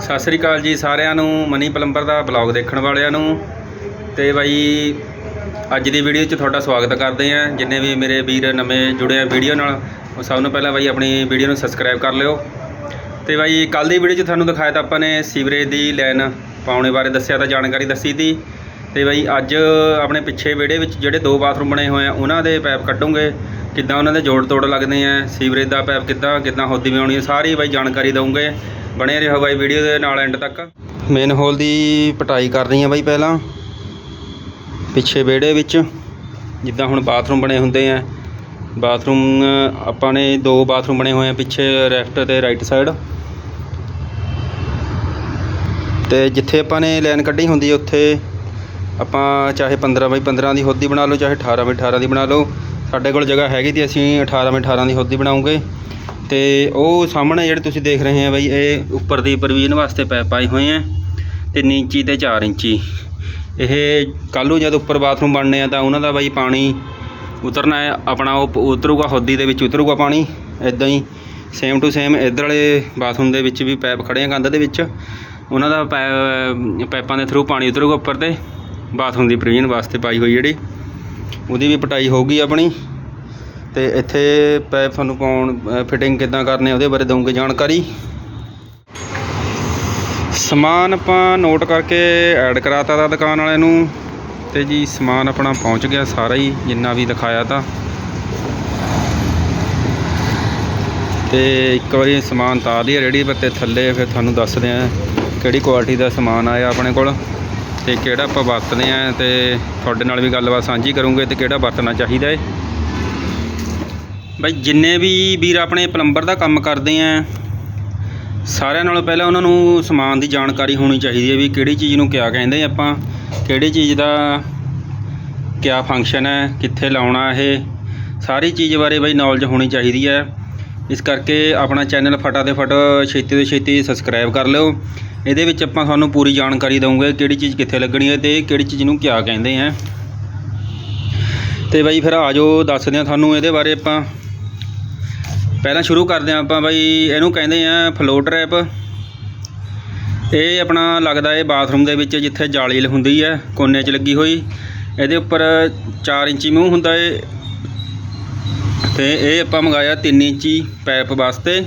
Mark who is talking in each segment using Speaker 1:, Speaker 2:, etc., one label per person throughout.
Speaker 1: ਸਤਿ ਸ੍ਰੀ ਅਕਾਲ ਜੀ ਸਾਰਿਆਂ ਨੂੰ, ਮਨੀ ਪਲੰਬਰ ਦਾ ਬਲੌਗ ਦੇਖਣ ਵਾਲਿਆਂ ਨੂੰ। ਤੇ ਬਾਈ, ਅੱਜ ਦੀ ਵੀਡੀਓ 'ਚ ਤੁਹਾਡਾ ਸਵਾਗਤ ਕਰਦੇ ਆਂ ਜਿੰਨੇ ਵੀ ਮੇਰੇ ਵੀਰ ਨਵੇਂ ਜੁੜੇ ਆ ਵੀਡੀਓ ਨਾਲ, ਉਹ ਸਭ ਨੂੰ ਪਹਿਲਾਂ ਬਾਈ ਆਪਣੀ ਵੀਡੀਓ ਨੂੰ ਸਬਸਕ੍ਰਾਈਬ ਕਰ ਲਿਓ। ਤੇ ਬਾਈ ਕੱਲ ਦੀ ਵੀਡੀਓ 'ਚ ਤੁਹਾਨੂੰ ਦਿਖਾਇਆ ਤਾਂ ਆਪਾਂ ਨੇ ਸੀਵਰੇਜ ਦੀ ਲਾਈਨ ਪਾਉਣੇ ਬਾਰੇ ਦੱਸਿਆ ਤਾਂ ਜਾਣਕਾਰੀ ਦੱਸੀ ਤੀ। ਤੇ ਬਾਈ, ਅੱਜ ਆਪਣੇ ਪਿੱਛੇ ਵਿਹੜੇ ਵਿੱਚ ਜਿਹੜੇ ਦੋ ਬਾਥਰੂਮ ਬਣੇ ਹੋਏ ਆ, ਉਹਨਾਂ ਦੇ ਪੈਪ ਕੱਢੂਗੇ। ਕਿੱਦਾਂ ਉਹਨਾਂ ਦੇ ਜੋੜ ਤੋੜ ਲੱਗਦੇ ਆ, ਸੀਵਰੇਜ ਦਾ ਪੈਪ ਕਿੱਦਾਂ ਕਿੱਦਾਂ ਹੋਦੀ ਬਣਾਉਣੀ ਆ, ਸਾਰੀ ਬਾਈ ਜਾਣਕਾਰੀ ਦਊਂਗੇ। ਬਣੇ ਰਹੋ ਬਾਈ ਵੀਡੀਓ ਦੇ ਨਾਲ ਐਂਡ ਤੱਕ। ਮੇਨ ਹੋਲ ਦੀ ਪਟਾਈ ਕਰਨੀ ਆ ਬਾਈ ਪਹਿਲਾਂ। ਪਿੱਛੇ ਵਿਹੜੇ ਵਿੱਚ, ਜਿੱਦਾਂ ਹੁਣ ਬਾਥਰੂਮ ਬਣੇ ਹੁੰਦੇ ਆ। ਬਾਥਰੂਮ ਆਪਾਂ ਨੇ ਦੋ ਬਾਥਰੂਮ ਬਣੇ ਹੋਏ ਆ ਪਿੱਛੇ ਲੈਫਟ ਤੇ ਰਾਈਟ ਸਾਈਡ ਤੇ ਜਿੱਥੇ ਆਪਾਂ ਨੇ ਲਾਈਨ ਕੱਢੀ ਹੁੰਦੀ ਉੱਥੇ ਆਪਾਂ ਚਾਹੇ 15 ਬਾਈ 15 ਦੀ ਹੋਦੀ ਬਣਾ ਲਓ, ਚਾਹੇ 18 ਬਾਈ 18 ਦੀ ਬਣਾ ਲਓ। ਸਾਡੇ ਕੋਲ ਜਗ੍ਹਾ ਹੈਗੀ ਤੇ ਅਸੀਂ 18 ਬਾਈ 18 ਦੀ ਹੋਦੀ ਬਣਾਉਂਗੇ। ਤੇ ਉਹ ਸਾਹਮਣੇ ਜਿਹੜੇ ਤੁਸੀਂ ਦੇਖ ਰਹੇ ਆ ਬਈ, ਇਹ ਉੱਪਰ ਦੀ ਪ੍ਰਵੀਨ ਵਾਸਤੇ ਪੈਪ ਪਾਏ ਹੋਏ ਆ 3 ਇੰਚੀ ਤੇ 4 ਇੰਚੀ। ਇਹ ਕੱਲ੍ਹ ਨੂੰ ਜਦ ਉੱਪਰ ਬਾਥਰੂਮ ਬਣਨੇ ਆ ਤਾਂ ਉਹਨਾਂ ਦਾ ਬਈ ਪਾਣੀ ਉਤਰਨਾ ਹੈ, ਆਪਣਾ ਉਹ ਉਤਰੂਗਾ, ਹੋਦੀ ਦੇ ਵਿੱਚ ਉਤਰੂਗਾ ਪਾਣੀ ਇਦਾਂ ਹੀ ਸੇਮ ਟੂ ਸੇਮ ਇੱਧਰ ਵਾਲੇ ਬਾਥਰੂਮ ਦੇ ਵਿੱਚ ਵੀ ਪੈਪ ਖੜੇ ਆ ਕੰਧ ਦੇ ਵਿੱਚ। ਉਹਨਾਂ ਦਾ ਪੈ- ਪੈਪਾਂ ਦੇ ਥਰੂ ਪਾਣੀ ਉਤਰੂਗਾ ਉੱਪਰ ਤੇ, ਬਾਥਰੂਮ ਦੀ ਪ੍ਰਵੀਨ ਵਾਸਤੇ ਪਾਈ ਹੋਈ ਜਿਹੜੀ। ਉਹਦੀ ਵੀ ਪਟਾਈ ਹੋਊਗੀ ਆਪਣੀ। ਅਤੇ ਇੱਥੇ ਪੈਪ ਤੁਹਾਨੂੰ ਪਾਉਣ ਫਿਟਿੰਗ ਕਿੱਦਾਂ ਕਰਨੀ ਉਹਦੇ ਬਾਰੇ ਦਊਂਗੇ ਜਾਣਕਾਰੀ। ਸਮਾਨ ਆਪਾਂ ਨੋਟ ਕਰਕੇ ਐਡ ਕਰਾਤਾ ਦਾ ਦੁਕਾਨ ਵਾਲਿਆਂ ਨੂੰ। ਤੇ ਜੀ, ਸਮਾਨ ਆਪਣਾ ਪਹੁੰਚ ਗਿਆ ਸਾਰਾ ਹੀ, ਜਿੰਨਾ ਵੀ ਦਿਖਾਇਆ ਤਾਂ। ਤੇ ਇੱਕ ਵਾਰੀ ਸਮਾਨ ਤਾਂ ਦੀ ਪਰ ਤੇ ਥੱਲੇ ਫਿਰ ਤੁਹਾਨੂੰ ਦੱਸਦੇ ਆ ਕਿਹੜੀ ਕੁਆਲਿਟੀ ਦਾ ਸਮਾਨ ਆਇਆ ਆਪਣੇ ਕੋਲ। ਤੇ ਕਿਹੜਾ ਆਪਾਂ ਵਰਤਦੇ ਆ, ਤੇ ਤੁਹਾਡੇ ਨਾਲ ਵੀ ਗੱਲਬਾਤ ਸਾਂਝੀ ਕਰੂੰਗੇ, ਤੇ ਕਿਹੜਾ ਵਰਤਣਾ ਚਾਹੀਦਾ ਏ। ਬਾਈ, ਜਿੰਨੇ ਵੀ ਵੀਰ ਆਪਣੇ ਪਲੰਬਰ ਦਾ ਕੰਮ ਕਰਦੇ ਆ, ਸਾਰਿਆਂ ਨਾਲੋਂ ਪਹਿਲਾਂ ਉਹਨਾਂ ਨੂੰ ਸਮਾਨ ਦੀ ਜਾਣਕਾਰੀ ਹੋਣੀ ਚਾਹੀਦੀ ਹੈ ਵੀ ਕਿਹੜੀ ਚੀਜ਼ ਨੂੰ ਕਿਆ ਕਹਿੰਦੇ ਆਪਾਂ, ਕਿਹੜੀ ਚੀਜ਼ ਦਾ ਕਿਆ ਫੰਕਸ਼ਨ ਹੈ, ਕਿੱਥੇ ਲਾਉਣਾ ਇਹ, ਸਾਰੀ ਚੀਜ਼ ਬਾਰੇ ਬਾਈ ਨੌਲੇਜ ਹੋਣੀ ਚਾਹੀਦੀ ਹੈ। ਇਸ ਕਰਕੇ ਆਪਣਾ ਚੈਨਲ ਫਟਾ ਤੇ ਫਟ ਛੇਤੀ ਤੋਂ ਛੇਤੀ ਸਬਸਕ੍ਰਾਈਬ ਕਰ ਲਿਓ। ਇਹਦੇ ਵਿੱਚ ਆਪਾਂ ਤੁਹਾਨੂੰ ਪੂਰੀ ਜਾਣਕਾਰੀ ਦਵਾਂਗੇ ਕਿਹੜੀ ਚੀਜ਼ ਕਿੱਥੇ ਲੱਗਣੀ ਹੈ ਤੇ ਕਿਹੜੀ ਚੀਜ਼ ਨੂੰ ਕਿਆ ਕਹਿੰਦੇ ਆ। ਤੇ ਬਾਈ ਫਿਰ ਆਜੋ ਦੱਸਦੇ ਆ ਤੁਹਾਨੂੰ ਇਹਦੇ ਬਾਰੇ ਆਪਾਂ। ਪਹਿਲਾਂ ਸ਼ੁਰੂ ਕਰਦੇ ਹਾਂ ਆਪਾਂ ਬਾਈ, ਇਹਨੂੰ ਕਹਿੰਦੇ ਆ ਫਲੋ ਟਰੈਪ ਇਹ ਆਪਣਾ ਲੱਗਦਾ ਇਹ ਬਾਥਰੂਮ ਦੇ ਵਿੱਚ ਜਿੱਥੇ ਜਾਲੀ ਹੁੰਦੀ ਹੈ, ਕੋਨੇ 'ਚ ਲੱਗੀ ਹੋਈ। ਇਹਦੇ ਉੱਪਰ 4 ਇੰਚੀ ਮੂੰਹ ਹੁੰਦਾ ਏ। ਤੇ ਇਹ ਆਪਾਂ ਮੰਗਾਇਆ 3 ਇੰਚੀ ਪਾਈਪ ਵਾਸਤੇ।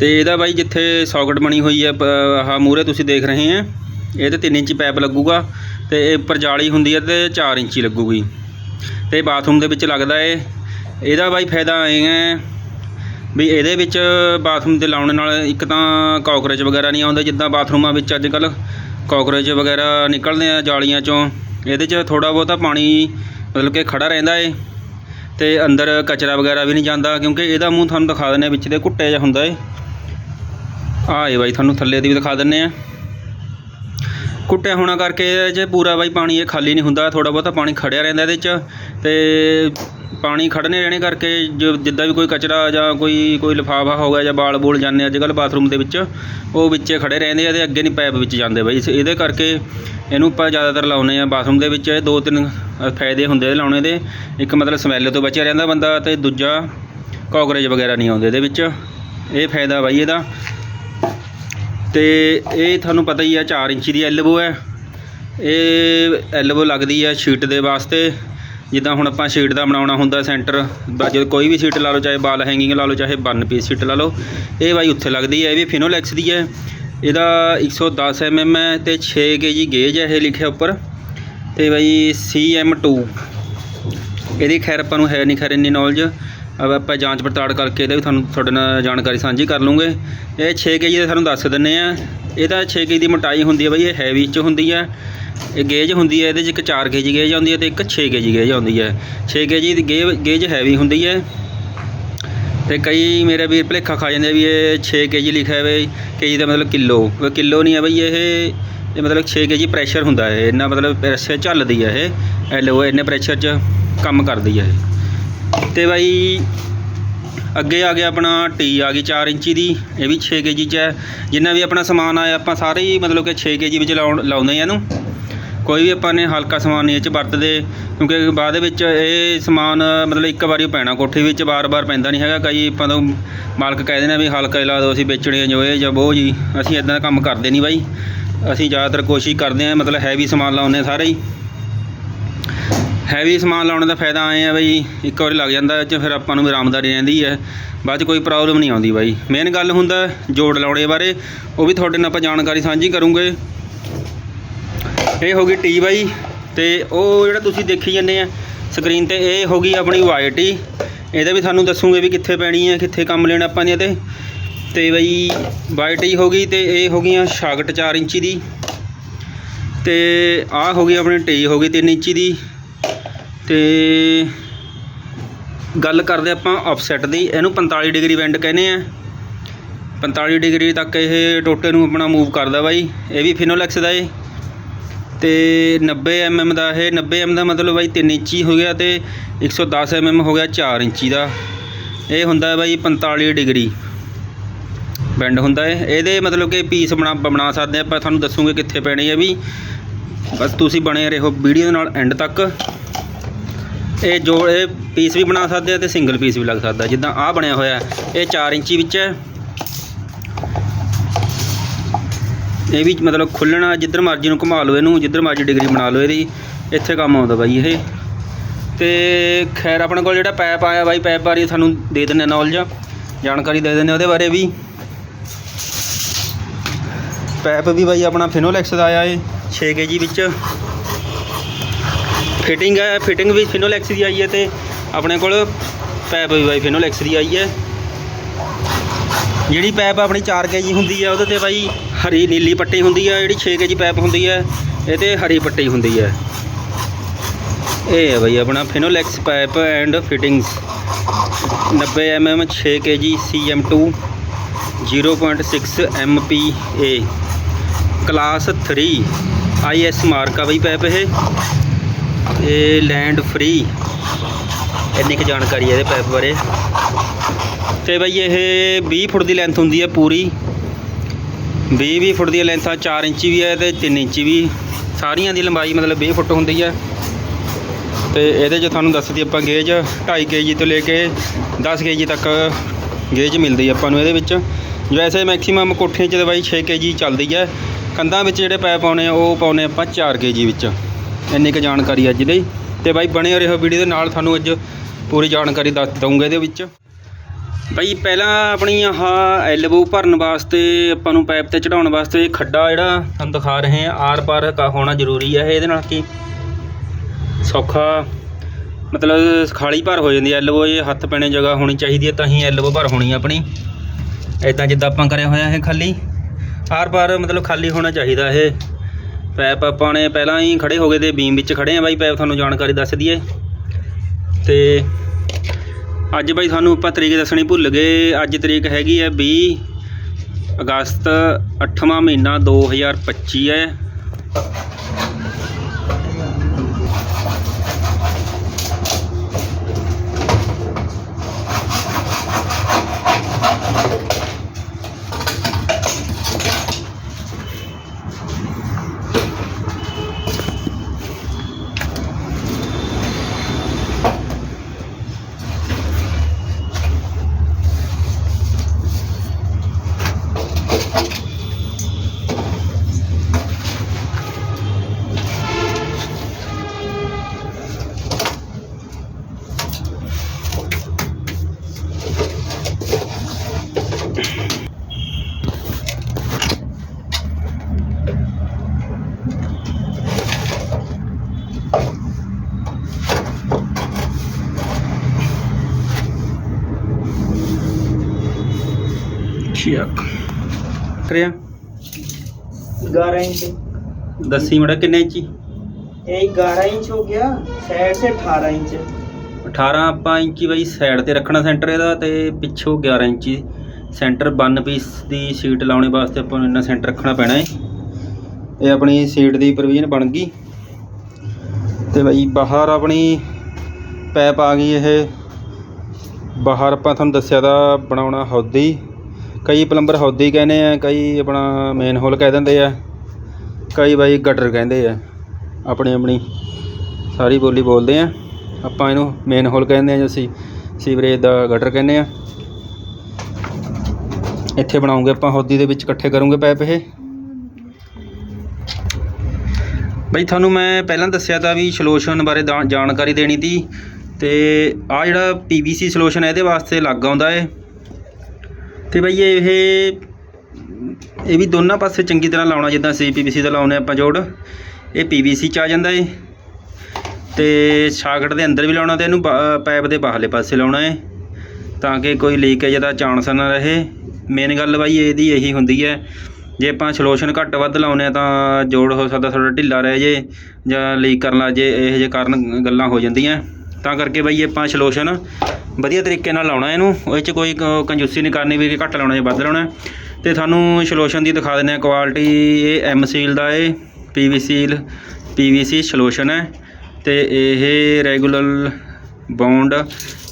Speaker 1: ਤੇ ਇਹਦਾ ਬਾਈ ਜਿੱਥੇ ਸੌਕਟ ਬਣੀ ਹੋਈ ਹੈ, ਪ- ਆਹ ਮੂਰੇ ਤੁਸੀਂ ਦੇਖ ਰਹੇ ਆ। ਇਹ ਤੇ 3 ਇੰਚੀ ਪਾਈਪ ਲੱਗੂਗਾ ਤੇ ਇਹ ਉੱਪਰ ਜਾਲੀ ਹੁੰਦੀ ਹੈ ਤੇ 4 ਇੰਚੀ ਲੱਗੂਗੀ। ਤੇ ਬਾਥਰੂਮ ਦੇ ਵਿੱਚ ਲੱਗਦਾ ਏ। ਇਹਦਾ ਬਾਈ ਫਾਇਦਾ ਇਹ ਹੈ ਵੀ ਇਹਦੇ ਵਿੱਚ ਬਾਥਰੂਮ ਤੇ ਲਾਉਣ ਨਾਲ ਇੱਕ ਤਾਂ ਕੋਕਰੋਚ ਵਗੈਰਾ ਨਹੀਂ ਆਉਂਦੇ, ਜਿੱਦਾਂ ਬਾਥਰੂਮਾਂ ਵਿੱਚ ਅੱਜ ਕੱਲ੍ਹ ਕੋਕਰੋਚ ਵਗੈਰਾ ਨਿਕਲਦੇ ਆ ਜਾਲੀਆਂ ਚੋਂ, ਇਹਦੇ 'ਚ ਥੋੜ੍ਹਾ ਬਹੁਤਾ ਪਾਣੀ ਮਤਲਬ ਕਿ ਖੜਾ ਰਹਿੰਦਾ ਏ ਅਤੇ ਅੰਦਰ ਕਚਰਾ ਵਗੈਰਾ ਵੀ ਨਹੀਂ ਜਾਂਦਾ, ਕਿਉਂਕਿ ਇਹਦਾ ਮੂੰਹ ਤੁਹਾਨੂੰ ਦਿਖਾ ਦਿੰਦੇ ਵਿੱਚ ਦੇ ਘੁੱਟੇ ਜਿਹਾ ਹੁੰਦਾ ਏ। ਆਹ ਏ ਬਾਈ, ਤੁਹਾਨੂੰ ਥੱਲੇ ਦੀ ਵੀ ਦਿਖਾ ਦਿੰਦੇ ਆ। ਕੁੱਟਿਆ ਹੋਣਾ ਕਰਕੇ ਇਹ 'ਚ ਪੂਰਾ ਬਾਈ ਪਾਣੀ ਇਹ ਖਾਲੀ ਨਹੀਂ ਹੁੰਦਾ ਥੋੜਾ ਬਹੁਤਾ ਪਾਣੀ ਖੜਿਆ ਰਹਿੰਦਾ ਇਹਦੇ 'ਚ ਤੇ ਪਾਣੀ ਖੜ੍ਹਨੇ ਰਹਿਣੇ ਕਰਕੇ ਜੋ ਜਿੱਦਾਂ ਵੀ ਕੋਈ ਕਚਰਾ ਜਾਂ ਕੋਈ ਕੋਈ ਲਿਫਾਫਾ ਹੋ ਗਿਆ ਜਾਂ ਬਾਲ ਬੂਲ ਜਾਂਦੇ ਅੱਜ ਕੱਲ੍ਹ ਬਾਥਰੂਮ ਦੇ ਵਿੱਚ, ਉਹ ਵਿੱਚੇ ਖੜ੍ਹੇ ਰਹਿੰਦੇ ਆ ਅਤੇ ਅੱਗੇ ਨਹੀਂ ਪੈਪ ਵਿੱਚ ਜਾਂਦੇ ਬਾਈ। ਇਸ- ਇਹਦੇ ਕਰਕੇ ਇਹਨੂੰ ਆਪਾਂ ਜ਼ਿਆਦਾਤਰ ਲਾਉਂਦੇ ਆ ਬਾਥਰੂਮ ਦੇ ਵਿੱਚ, ਇਹ ਦੋ ਤਿੰਨ ਫਾਇਦੇ ਹੁੰਦੇ ਲਾਉਣੇ ਦੇ। ਇੱਕ ਮਤਲਬ ਸਮੈਲ ਤੋਂ ਬਚਿਆ ਰਹਿੰਦਾ ਬੰਦਾ ਅਤੇ ਦੂਜਾ ਕਾਕਰੋਚ ਵਗੈਰਾ ਨਹੀਂ ਆਉਂਦੇ ਇਹਦੇ ਵਿੱਚ। ਇਹ ਫਾਇਦਾ ਬਾਈ ਇਹਦਾ। ਤੇ ਇਹ ਤੁਹਾਨੂੰ ਪਤਾ ਹੀ ਆ 4 ਇੰਚੀ ਦੀ ਐਲਬੋ ਹੈ। ਇਹ ਐਲਬੋ ਲੱਗਦੀ ਹੈ ਸ਼ੀਟ ਦੇ ਵਾਸਤੇ। ਜਿੱਦਾਂ ਹੁਣ ਆਪਾਂ ਸ਼ੀਟ ਦਾ ਬਣਾਉਣਾ ਹੁੰਦਾ ਸੈਂਟਰ ਜਦੋਂ ਕੋਈ ਵੀ ਸ਼ੀਟ ਲਾ ਲਓ, ਚਾਹੇ ਬਾਲ ਹੈਂਗਿੰਗ ਲਾ ਲਓ, ਚਾਹੇ ਵਨ ਪੀਸ ਸ਼ੀਟ ਲਾ ਲਓ, ਇਹ ਬਾਈ ਉੱਥੇ ਲੱਗਦੀ ਹੈ, ਇਹ ਵੀ ਫਿਨੋਲੈਕਸ ਦੀ ਹੈ। ਇਹਦਾ 110 mm ਹੈ ਤੇ 6 kg ਗੇਜ ਹੈ ਇਹ ਲਿਖਿਆ ਉੱਪਰ। ਤੇ ਬਾਈ CM2 ਇਹਦੀ ਖੈਰ ਆਪਾਂ ਨੂੰ ਹੈ ਨਹੀਂ ਖੈਰ ਇੰਨੀ ਨੌਲੇਜ ਅਬ ਆਪਾਂ ਜਾਂਚ ਪੜਤਾਲ ਕਰਕੇ ਇਹਦਾ ਵੀ ਤੁਹਾਨੂੰ, ਤੁਹਾਡੇ ਨਾਲ ਜਾਣਕਾਰੀ ਸਾਂਝੀ ਕਰ ਲੂੰਗੇ। ਇਹ 6 ਕੇਜੀ ਦਾ ਸਾਨੂੰ ਦੱਸ ਦਿੰਨੇ ਆ। ਇਹਦਾ 6 ਕੇਜੀ ਦੀ ਮੋਟਾਈ ਹੁੰਦੀ ਹੈ ਬਈ, ਇਹ ਹੈਵੀ ਚ ਹੁੰਦੀ ਹੈ। ਇਹ ਗੇਜ ਹੁੰਦੀ ਹੈ, ਇਹਦੇ 'ਚ ਇੱਕ 4 ਕੇਜੀ ਗੇਜ ਆਉਂਦੀ ਹੈ ਤੇ ਇੱਕ 6 ਕੇਜੀ ਗੇਜ ਆਉਂਦੀ ਹੈ। 6 ਕੇਜੀ ਦੀ ਗੇ- ਗੇਜ ਹੈਵੀ ਹੁੰਦੀ ਹੈ। ਤੇ ਕਈ ਮੇਰੇ ਵੀਰ ਭਲੇਖਾ ਖਾ ਜਾਂਦੇ ਵੀ ਇਹ 6 ਕੇਜੀ ਲਿਖਿਆ ਹੈ ਬਈ, ਕੇਜੀ ਦਾ ਮਤਲਬ ਕਿਲੋ। ਕਿਲੋ ਨਹੀਂ ਹੈ ਬਈ, ਇਹ ਇਹ ਮਤਲਬ 6 ਕੇਜੀ ਪ੍ਰੈਸ਼ਰ ਹੁੰਦਾ ਹੈ। ਇੰਨਾ ਮਤਲਬ ਪ੍ਰੈਸ਼ਰ ਚੱਲਦੀ ਹੈ ਇਹ ਐਲਓ ਇੰਨੇ ਪ੍ਰੈਸ਼ਰ 'ਚ ਕੰਮ ਕਰਦੀ ਹੈ ਇਹ। ਤੇ ਬਾਈ ਅੱਗੇ ਆ ਗਿਆ ਆਪਣਾ ਟੀ ਆ ਗਈ 4 ਇੰਚੀ ਦੀ, ਇਹ ਵੀ 6 ਕੇਜੀ ਚ ਹੈ। ਜਿੰਨਾ ਵੀ ਆਪਣਾ ਸਮਾਨ ਆਇਆ, ਆਪਾਂ ਸਾਰੇ ਹੀ ਮਤਲਬ ਕਿ 6 ਕੇਜੀ ਵਿੱਚ ਲਾਉਣ, ਲਾਉਂਦੇ ਆ ਇਹਨੂੰ। ਕੋਈ ਵੀ ਆਪਾਂ ਨੇ ਹਲਕਾ ਸਮਾਨ ਨਹੀਂ ਇਹ 'ਚ ਵਰਤਦੇ, ਕਿਉਂਕਿ ਬਾਅਦ ਵਿੱਚ ਇਹ ਸਮਾਨ ਮਤਲਬ ਇੱਕ ਵਾਰੀ ਪੈਣਾ ਕੋਠੀ ਵਿੱਚ, ਵਾਰ-ਵਾਰ ਪੈਂਦਾ ਨਹੀਂ ਹੈਗਾ। ਕਈ ਆਪਾਂ ਤੋਂ ਮਾਲਕ ਕਹਿ ਦਿੰਦੇ ਆ ਵੀ ਹਲਕਾ ਹੀ ਲਾ ਦਿਓ, ਅਸੀਂ ਵੇਚਣੇ ਜੋ ਇਹ ਜਾਂ ਉਹ ਜੀ। ਅਸੀਂ ਇਦਾਂ ਦਾ ਕੰਮ ਕਰਦੇ ਨਹੀਂ ਬਾਈ। ਅਸੀਂ ਜ਼ਿਆਦਾਤਰ ਕੋਸ਼ਿਸ਼ ਕਰਦੇ ਆ ਮਤਲਬ ਹੈਵੀ ਸਮਾਨ ਲਾਉਂਦੇ ਹਾਂ ਸਾਰੇ ਹੀ। ਹੈਵੀ ਸਮਾਨ ਲਾਉਣ ਦਾ ਫਾਇਦਾ ਐਂ ਆ ਬਈ, ਇੱਕ ਵਾਰੀ ਲੱਗ ਜਾਂਦਾ ਇਹ 'ਚ ਫਿਰ ਆਪਾਂ ਨੂੰ ਵੀ ਆਰਾਮਦਾਰੀ ਰਹਿੰਦੀ ਹੈ ਬਾਅਦ 'ਚ ਕੋਈ ਪ੍ਰੋਬਲਮ ਨਹੀਂ ਆਉਂਦੀ ਬਾਈ। ਮੇਨ ਗੱਲ ਹੁੰਦਾ ਜੋੜ ਲਾਉਣੇ ਬਾਰੇ, ਉਹ ਵੀ ਤੁਹਾਡੇ ਨਾਲ ਆਪਾਂ ਜਾਣਕਾਰੀ ਸਾਂਝੀ ਕਰੂੰਗੇ। ਇਹ ਹੋ ਗਈ ਟੀ ਬਾਈ, ਤੇ ਉਹ ਜਿਹੜਾ ਤੁਸੀਂ ਦੇਖੀ ਜਾਂਦੇ ਆ ਸਕਰੀਨ ਤੇ ਇਹ ਹੋ ਗਈ ਆਪਣੀ ਵਾਈਟ ਹੀ ਇਹਦਾ ਵੀ ਤੁਹਾਨੂੰ ਦੱਸੂਗੇ ਵੀ ਕਿੱਥੇ ਪੈਣੀ ਹੈ ਕਿੱਥੇ ਕੰਮ ਲੈਣਾ ਆਪਾਂ ਨੇ ਤੇ ਤੇ ਬਈ ਵਾਈਟ ਹੀ ਹੋ ਗਈ ਤੇ ਇਹ ਹੋ ਗਈਆਂ ਛਾਗਟ 4 ਇੰਚੀ ਦੀ। ਤੇ ਆਹ ਹੋ ਗਈ ਆਪਣੀ ਟੀ ਹੋ ਗਈ 3 ਇੰਚੀ ਦੀ। ਤੇ ਗੱਲ ਕਰਦੇ ਆਪਾਂ ਆਫਸੈਟ ਦੀ। ਇਹਨੂੰ 45 ਡਿਗਰੀ ਵੈਂਡ ਕਹਿੰਦੇ ਆ। 45 ਡਿਗਰੀ ਤੱਕ ਇਹ ਟੋਟੇ ਨੂੰ ਆਪਣਾ ਮੂਵ ਕਰਦਾ ਬਾਈ। ਇਹ ਵੀ ਫਿਨੋਲੈਕਸ ਦਾ ਏ। ਤੇ 90 mm ਦਾ ਇਹ। 90 mm ਦਾ ਮਤਲਬ ਬਾਈ 3 ਇੰਚੀ ਹੋ ਗਿਆ ਤੇ 110 mm ਹੋ ਗਿਆ 4 ਇੰਚੀ ਦਾ। ਇਹ ਹੁੰਦਾ ਬਾਈ 45 ਡਿਗਰੀ। ਬੈਂਡ ਹੁੰਦਾ ਹੈ ਇਹਦੇ ਮਤਲਬ ਕਿ ਪੀਸ ਬਣਾ ਬਣਾ ਸਕਦੇ ਆਪਾਂ ਤੁਹਾਨੂੰ ਦੱਸੂਗੇ ਕਿੱਥੇ ਪੈਣੇ ਆ ਵੀ। ਬਸ ਤੁਸੀਂ ਬਣੇ ਰਹੋ ਵੀਡੀਓ ਦੇ ਨਾਲ ਐਂਡ ਤੱਕ। ਇਹ ਜੋ ਇਹ ਪੀਸ ਵੀ ਬਣਾ ਸਕਦੇ ਆ ਤੇ ਸਿੰਗਲ ਪੀਸ ਵੀ ਲੱਗ ਸਕਦਾ। ਜਿੱਦਾਂ ਆਹ ਬਣਿਆ ਹੋਇਆ ਇਹ 4 ਇੰਚੀ ਵਿੱਚ ਹੈ। ਇਹ ਵੀ ਮਤਲਬ ਖੁੱਲਣਾ, ਜਿੱਧਰ ਮਰਜ਼ੀ ਨੂੰ ਘੁਮਾ ਲਓ ਇਹਨੂੰ, ਜਿੱਧਰ ਮਰਜ਼ੀ ਡਿਗਰੀ ਬਣਾ ਲਓ ਇਹਦੀ। ਇੱਥੇ ਕੰਮ ਆਉਂਦਾ ਬਾਈ ਇਹ। ਤੇ ਖੈਰ, ਆਪਣੇ ਕੋਲ ਜਿਹੜਾ ਪੈਪ ਆਇਆ ਬਾਈ, ਪੈਪ ਬਾਰੇ ਤੁਹਾਨੂੰ ਦੇ ਦਿੰਦੇ ਨੌਲੇਜ ਜਾਣਕਾਰੀ ਦੇ ਦਿੰਦੇ ਉਹਦੇ ਬਾਰੇ ਵੀ। ਪੈਪ ਵੀ ਬਾਈ ਆਪਣਾ ਫਿਨੋਲੈਕਸ ਦਾ ਆਇਆ ਏ 6 ਕੇਜੀ ਵਿੱਚ। ਫਿਟਿੰਗ ਹੈ, ਫਿਟਿੰਗ ਵੀ ਫਿਨੋਲੈਕਸ ਦੀ ਆਈ ਹੈ ਤੇ ਆਪਣੇ ਕੋਲ ਪੈਪ ਵੀ ਬਾਈ ਫਿਨੋਲੈਕਸ ਦੀ ਆਈ ਹੈ। ਜਿਹੜੀ ਪੈਪ ਆਪਣੀ 4 ਕੇਜੀ ਹੁੰਦੀ ਹੈ, ਉਹਦੇ ਤੇ ਬਾਈ ਹਰੀ ਨੀਲੀ ਪੱਟੀ ਹੁੰਦੀ ਹੈ, ਜਿਹੜੀ 6 ਕੇਜੀ ਪੈਪ ਹੁੰਦੀ ਹੈ, ਇਹ ਤੇ ਹਰੀ ਪੱਟੀ ਹੁੰਦੀ ਹੈ। ਇਹ ਹੈ ਬਾਈ ਆਪਣਾ Finolex pipe and fittings. 90 mm 6 kg CM2 0.6 MPa class 3 IS mark ਆ ਬਈ ਪਾਈਪ ਇਹ। ਇਹ ਲੈਂਡ ਫ੍ਰੀ ਇੰਨੀ ਕੁ ਜਾਣਕਾਰੀ ਹੈ ਇਹਦੇ ਪਾਈਪ ਬਾਰੇ। ਤੇ ਬਈ ਇਹ 20 ਫੁੱਟ ਦੀ ਲੈਂਥ ਹੁੰਦੀ ਹੈ ਪੂਰੀ। 20 20 ਫੁੱਟ ਦੀ ਲੈਂਥਾਂ ਆ 4 ਇੰਚੀ ਵੀ ਹੈ ਤੇ 3 ਇੰਚੀ ਵੀ। ਸਾਰੀਆਂ ਦੀ ਲੰਬਾਈ ਮਤਲਬ 20 ਫੁੱਟ ਹੁੰਦੀ ਹੈ। ਤੇ ਇਹਦੇ 'ਚ ਤੁਹਾਨੂੰ ਦੱਸਦੀ ਆਪਾਂ ਗੇਜ 2.5 ਕੇਜੀ ਤੋਂ ਲੈ ਕੇ 10 ਕੇਜੀ ਤੱਕ ਗੇਜ ਮਿਲਦੀ ਆਪਾਂ ਨੂੰ ਇਹਦੇ ਵਿੱਚ। ਵੈਸੇ ਮੈਕਸਿਮਮ ਕੋਠੀਆਂ 'ਚ ਤਾਂ ਬਾਈ 6 ਕੇਜੀ ਚੱਲਦੀ ਹੈ। ਕੰਧਾਂ ਵਿੱਚ ਜਿਹੜੇ ਪੈਪ ਪਾਉਣੇ ਆ, ਉਹ ਪਾਉਣੇ ਆਪਾਂ 4 ਕੇਜੀ ਵਿੱਚ। ਇੰਨੀ ਕੁ ਜਾਣਕਾਰੀ ਅੱਜ ਦੀ ਤੇ ਬਾਈ ਬਣੇ ਰਹੋ ਵੀਡੀਓ ਦੇ ਨਾਲ, ਤੁਹਾਨੂੰ ਅੱਜ ਪੂਰੀ ਜਾਣਕਾਰੀ ਦੱਸ ਦਊਂਗਾ ਇਹਦੇ ਵਿੱਚ। ਬਾਈ ਪਹਿਲਾਂ ਆਪਣੀ ਆਹ ਐਲਬੋ ਭਰਨ ਵਾਸਤੇ, ਆਪਾਂ ਨੂੰ ਪਾਈਪ ਤੇ ਚੜਾਉਣ ਵਾਸਤੇ ਖੱਡਾ ਜਿਹੜਾ, ਤੁਹਾਨੂੰ ਦਿਖਾ ਰਹੇ ਹਾਂ, ਆਰ ਪਾਰ ਕ- ਹੋਣਾ ਜ਼ਰੂਰੀ ਹੈ ਇਹਦੇ ਨਾਲ ਕਿ ਸੌਖਾ, ਮਤਲਬ ਖਾਲੀ ਭਰ ਹੋ ਜਾਂਦੀ ਐ ਐਲਬੋ ਇਹ ਹੱਥ ਪੈਣੇ ਜਗ੍ਹਾ ਹੋਣੀ ਚਾਹੀਦੀ ਹੈ ਤਾਂ ਹੀ ਐਲਬੋ ਭਰ ਹੋਣੀ ਆ ਆਪਣੀ। ਇਦਾਂ ਜਿੱਦਾਂ ਆਪਾਂ ਕਰਿਆ ਹੋਇਆ ਇਹ ਖਾਲੀ। ਆਰ ਪਾਰ ਮਤਲਬ ਖਾਲੀ ਹੋਣਾ ਚਾਹੀਦਾ ਇਹ। ਪੈਪ ਆਪਾਂ ਨੇ ਪਹਿਲਾਂ ਹੀ ਖੜੇ ਹੋ ਗਏ ਤੇ ਬੀਮ ਵਿੱਚ ਖੜੇ ਆ ਬਾਈ, ਪੈਪ ਤੁਹਾਨੂੰ ਜਾਣਕਾਰੀ ਦੱਸ ਦਈਏ। ਤੇ ਅੱਜ ਬਾਈ ਤੁਹਾਨੂੰ ਆਪਾਂ ਤਰੀਕ ਦੱਸਣੀ ਭੁੱਲ ਗਏ, ਅੱਜ ਤਰੀਕ ਹੈਗੀ ਹੈ 20 ਅਗਸਤ 8ਵਾਂ ਮਹੀਨਾ 2025 ਹੈ। ਠੀਕ ਕਰਿਆ
Speaker 2: 11 इंच
Speaker 1: ਦੱਸੀ ਮੜਾ ਕਿੰਨੇ ਇੰਚੀ
Speaker 2: ये 11 इंच हो गया साइड से 18 इंच
Speaker 1: 18 ਆਪਾਂ ਇੰਚੀ ਬਾਈ ਸਾਈਡ ਤੇ ਰੱਖਣਾ ਸੈਂਟਰ ਇਹਦਾ ਤੇ ਪਿੱਛੋਂ 11 ਇੰਚੀ ਸੈਂਟਰ 1 ਪੀਸ ਦੀ ਸੀਟ ਲਾਉਣੇ ਵਾਸਤੇ ਆਪਾਂ ਨੂੰ ਇੰਨਾ ਸੈਂਟਰ ਰੱਖਣਾ ਪੈਣਾ ਹੈ ਇਹ ਆਪਣੀ ਸੀਟ ਦੀ ਪ੍ਰੋਵੀਜ਼ਨ ਬਣ ਗਈ ਤੇ ਬਾਈ ਬਾਹਰ ਆਪਣੀ ਪੈਪ ਆ ਗਈ ਇਹ ਬਾਹਰ ਆਪਾਂ ਤੁਹਾਨੂੰ ਦੱਸਿਆ ਦਾ ਬਣਾਉਣਾ ਹੌਦੀ ਕਈ ਪਲੰਬਰ ਹੌਦੀ ਕਹਿੰਦੇ ਆ, ਕਈ ਆਪਣਾ ਮੇਨ ਹੋਲ ਕਹਿ ਦਿੰਦੇ ਆ, ਕਈ ਬਾਈ ਗਟਰ ਕਹਿੰਦੇ ਆ, ਆਪਣੀ ਆਪਣੀ ਸਾਰੀ ਬੋਲੀ ਬੋਲਦੇ ਆ। ਆਪਾਂ ਇਹਨੂੰ ਮੇਨ ਹੋਲ ਕਹਿੰਦੇ ਆ ਜਾਂ ਅਸੀਂ ਸੀਵਰੇਜ ਦਾ ਗਟਰ ਕਹਿੰਦੇ ਆ। ਇੱਥੇ ਬਣਾਉਂਗੇ ਆਪਾਂ ਹੌਦੀ ਦੇ ਵਿੱਚ, ਇਕੱਠੇ ਕਰੂੰਗੇ ਪੈਪ ਇਹ। ਬਈ ਤੁਹਾਨੂੰ ਮੈਂ ਪਹਿਲਾਂ ਦੱਸਿਆ ਤਾਂ ਵੀ ਸੋਲੂਸ਼ਨ ਬਾਰੇ ਜਾਣਕਾਰੀ ਦੇਣੀ ਤੀ, ਤੇ ਆ ਜਿਹੜਾ PVC ਸੋਲੂਸ਼ਨ ਹੈ ਇਹਦੇ ਵਾਸਤੇ ਲੱਗ ਆਉਂਦਾ ਏ। ਤੇ ਬਈ ਇਹ ਇਹ ਵੀ ਦੋਨਾਂ ਪਾਸੇ ਚੰਗੀ ਤਰ੍ਹਾਂ ਲਾਉਣਾ, ਜਿੱਦਾਂ CPVC ਦਾ ਲਾਉਨੇ ਆਪਾਂ ਜੋੜ, ਇਹ PVC ਚ ਆ ਜਾਂਦਾ ਏ। ਤੇ ਸਾਕਟ ਦੇ ਅੰਦਰ ਵੀ ਲਾਉਣਾ ਤੇ ਇਹਨੂੰ ਬਾ- ਪਾਈਪ ਦੇ ਬਾਹਰਲੇ ਪਾਸੇ ਲਾਉਣਾ ਏ, ਤਾਂ ਕਿ ਕੋਈ ਲੀਕੇਜ ਦਾ ਚਾਂਸ ਨਾ ਰਹੇ। ਮੇਨ ਗੱਲ ਬਾਈ ਇਹਦੀ ਇਹੀ ਹੁੰਦੀ ਹੈ ਜੇ ਆਪਾਂ ਸੋਲੂਸ਼ਨ ਘੱਟ ਵੱਧ ਲਾਉਨੇ ਆ ਤਾਂ ਜੋੜ ਹੋ ਸਕਦਾ ਥੋੜਾ ਢਿੱਲਾ ਰਹਿ ਜੇ ਜਾਂ ਲੀਕ ਕਰਨ ਲੱਗ ਜੇ, ਇਹੋ ਜਿਹੇ ਕਾਰਨ ਗੱਲਾਂ ਹੋ ਜਾਂਦੀਆਂ। ਤਾਂ ਕਰਕੇ ਬਾਈ ਆਪਾਂ ਸੋਲੂਸ਼ਨ ਵਧੀਆ ਤਰੀਕੇ ਨਾਲ ਲਾਉਣਾ ਇਹਨੂੰ। ਉਹ 'ਚ ਕੋਈ ਕ- ਕੰਜੂਸੀ ਨਹੀਂ ਕਰਨੀ ਵੀ ਘੱਟ ਲਾਉਣਾ ਜਾਂ ਵੱਧ ਲਾਉਣਾ। ਤੇ ਤੁਹਾਨੂੰ ਸੋਲੂਸ਼ਨ ਦੀ ਦਿਖਾ ਦਿੰਦੇ ਆ ਕੁਆਲਿਟੀ ਇਹ ਐਮ ਸੀਲ ਦਾ ਏ ਇਹ ਪੀਵੀਸੀਲ ਪੀਵੀਸੀ ਸੋਲੂਸ਼ਨ ਹੈ। ਤੇ ਇਹ ਰੈਗੂਲਰ ਬੌਂਡ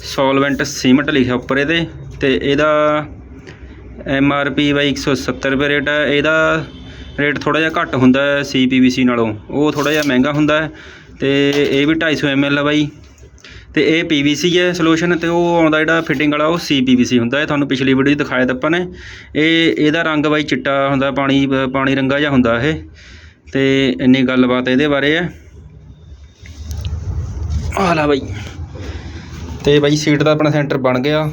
Speaker 1: ਸੋਲਵੈਂਟ ਸੀਮੈਂਟ ਲਿਖਿਆ ਉੱਪਰ ਇਹਦੇ। ਤੇ ਇਹਦਾ ਐਮ ਆਰ ਪੀ ਬਾਈ 170 ਰੁਪਏ ਰੇਟ ਹੈ। ਇਹਦਾ ਰੇਟ ਥੋੜਾ ਜਿਹਾ ਘੱਟ ਹੁੰਦਾ ਹੈ ਸੀ ਨਾਲੋਂ। ਉਹ ਥੋੜਾ ਜਿਹਾ ਮਹਿੰਗਾ ਹੁੰਦਾ ਹੈ। ਤੇ ਇਹ ਵੀ 250 ml ਹੈ ਬਾਈ। ਤੇ ਇਹ PVC ਹੈ ਸੋਲੂਸ਼ਨ ਤੇ ਉਹ ਆਉਂਦਾ ਜਿਹੜਾ ਫਿਟਿੰਗ ਵਾਲਾ, ਉਹ CPVC ਹੁੰਦਾ। ਹੈ ਤੁਹਾਨੂੰ ਪਿਛਲੀ ਵੀਡੀਓ 'ਚ ਦਿਖਾਇਆ ਤਾਂ ਆਪਾਂ ਨੇ। ਇਹ, ਇਹਦਾ ਰੰਗ ਬਾਈ ਚਿੱਟਾ ਹੁੰਦਾ, ਪਾਣੀ ਪਾਣੀ ਰੰਗਾ ਜਿਹਾ ਹੁੰਦਾ ਇਹ। ਤੇ ਇੰਨੀ ਗੱਲਬਾਤ ਇਹਦੇ ਬਾਰੇ ਹੈ। ਆਹ ਲੈ ਬਾਈ। ਤੇ ਬਾਈ ਸੀਟ ਦਾ ਆਪਣਾ ਸੈਂਟਰ ਬਣ ਗਿਆ।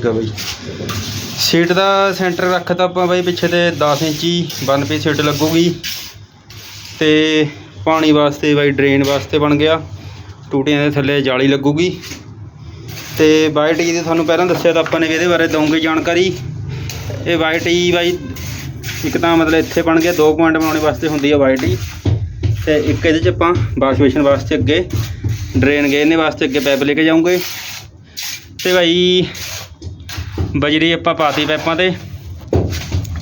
Speaker 1: ਠੀਕ ਆ ਬਾਈ। ਸੀਟ ਦਾ ਸੈਂਟਰ ਰੱਖਤਾ ਆਪਾਂ ਬਾਈ ਪਿੱਛੇ ਤੇ 10 ਇੰਚੀ 1 ਪੀ ਸੀਟ ਲੱਗੂਗੀ। ਤੇ ਪਾਣੀ ਵਾਸਤੇ ਬਾਈ ਡਰੇਨ ਵਾਸਤੇ ਬਣ ਗਿਆ। ਟੂਟੀਆਂ ਦੇ ਥੱਲੇ ਜਾਲੀ ਲੱਗੂਗੀ। ਤੇ ਵਾਈਟ ਟੀ ਦੇ ਤੁਹਾਨੂੰ ਪਹਿਲਾਂ ਦੱਸਿਆ ਤਾਂ ਆਪਾਂ ਨੇ ਇਹਦੇ ਬਾਰੇ ਦਵਾਂਗੇ ਜਾਣਕਾਰੀ। ਇਹ ਵਾਈਟ ਟੀ ਬਾਈ ਇੱਕ ਤਾਂ ਮਤਲਬ ਇੱਥੇ ਬਣ ਗਿਆ, ਦੋ ਪੁਆਇੰਟ ਬਣਾਉਣੇ ਵਾਸਤੇ ਹੁੰਦੀ ਆ ਵਾਈਟ ਟੀ ਤੇ ਇੱਕ ਇਹਦੇ ਚ ਆਪਾਂ ਵਾਸ਼ ਬੇਸਿਨ ਵਾਸਤੇ ਅੱਗੇ ਡਰੇਨ ਗੇਰਨੇ ਵਾਸਤੇ ਅੱਗੇ ਪੈਪ ਲੈ ਕੇ ਜਾਵਾਂਗੇ ਤੇ ਭਾਈ ਬਜਰੀ ਆਪਾਂ ਪਾਤੀ ਪੈਪਾਂ ਤੇ।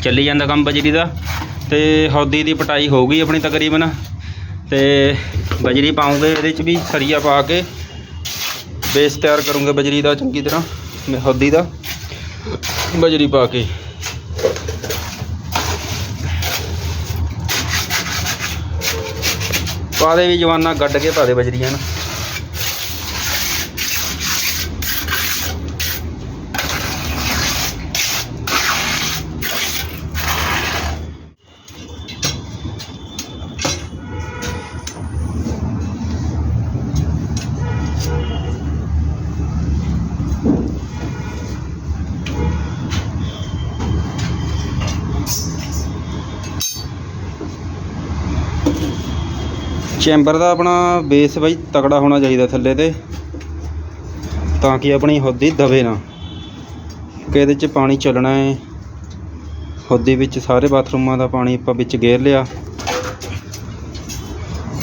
Speaker 1: ਚੱਲੀ ਜਾਂਦਾ ਕੰਮ ਬਜਰੀ ਦਾ। ਤੇ ਹੌਦੀ ਦੀ ਪਟਾਈ ਹੋ ਗਈ ਆਪਣੀ ਤਕਰੀਬਨ। ਤੇ ਬਜਰੀ ਪਾਉਂਗੇ ਇਹਦੇ ਚ ਵੀ, ਸਰੀਆ ਪਾ ਕੇ। ਬੇਸ ਤਿਆਰ ਕਰੂੰਗੇ ਬਜਰੀ ਦਾ ਚੰਗੀ ਤਰ੍ਹਾਂ ਹੌਦੀ ਦਾ। ਬਜਰੀ ਪਾ ਕੇ। ਪਾ ਦੇ ਵੀ ਜਵਾਨਾ, ਗੱਡ ਕੇ ਪਾ ਦੇ ਬਜਰੀਆਂ ਨਾ। ਚੈਂਬਰ ਦਾ ਆਪਣਾ ਬੇਸ ਬਾਈ ਤਕੜਾ ਹੋਣਾ ਚਾਹੀਦਾ ਥੱਲੇ ਤੇ। ਤਾਂ ਕਿ ਆਪਣੀ ਹੌਦੀ ਦਵੇ ਨਾ। ਕਿ ਇਹਦੇ ਚ ਪਾਣੀ ਚੱਲਣਾ ਹੈ ਹੌਦੀ ਵਿੱਚ ਸਾਰੇ ਬਾਥਰੂਮਾਂ ਦਾ ਪਾਣੀ ਆਪਾਂ ਵਿੱਚ ਗੇਰ ਲਿਆ।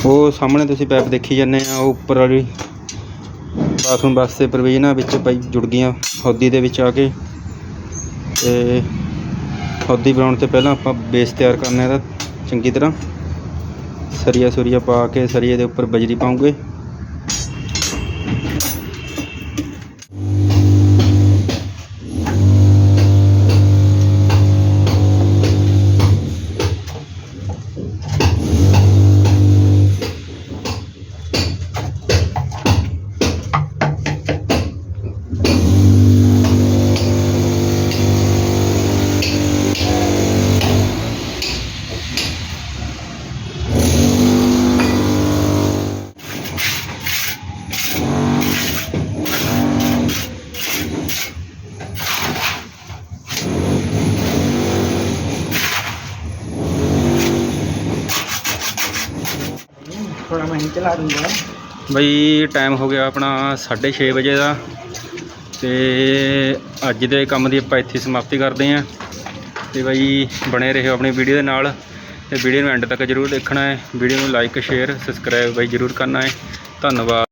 Speaker 1: ਉਹ ਸਾਹਮਣੇ ਤੁਸੀਂ ਪੈਪ ਦੇਖੀ ਜਾਂਦੇ ਆ, ਉਹ ਉੱਪਰ ਵਾਲੀ। ਬਾਥਰੂਮ ਵਾਸਤੇ ਪ੍ਰੋਵੀਜ਼ਨਾਂ ਵਿੱਚ ਪਾਈ ਜੁੜ ਗਈਆਂ ਹੌਦੀ ਦੇ ਵਿੱਚ ਆ ਕੇ। ਤੇ ਹੌਦੀ ਬਣਾਉਣ ਤੋਂ ਪਹਿਲਾਂ ਆਪਾਂ ਬੇਸ ਤਿਆਰ ਕਰਨਾ ਇਹਦਾ ਚੰਗੀ ਤਰ੍ਹਾਂ। ਸਰੀਆ ਸੁਰੀਆ ਪਾ ਕੇ ਸਰੀਏ ਦੇ ਉੱਪਰ ਬਜਰੀ ਪਾਉਂਗੇ।
Speaker 2: थोड़ा मैं ही चला दूंगा
Speaker 1: ਬਈ ਟਾਈਮ ਹੋ ਗਿਆ ਆਪਣਾ 6:30 ਵਜੇ ਦਾ ਤੇ ਅੱਜ ਦੇ ਕੰਮ ਦੀ ਆਪਾਂ ਇੱਥੇ ਸਮਾਪਤੀ ਕਰਦੇ ਹਾਂ ਤੇ ਬਈ ਬਣੇ ਰਹੋ ਆਪਣੀ ਵੀਡੀਓ ਦੇ ਨਾਲ ਤੇ ਵੀਡੀਓ ਨੂੰ ਐਂਡ ਤੱਕ ਜਰੂਰ ਦੇਖਣਾ ਹੈ ਵੀਡੀਓ ਨੂੰ ਲਾਈਕ ਸ਼ੇਅਰ ਸਬਸਕ੍ਰਾਈਬ ਬਈ ਜਰੂਰ ਕਰਨਾ ਹੈ ਧੰਨਵਾਦ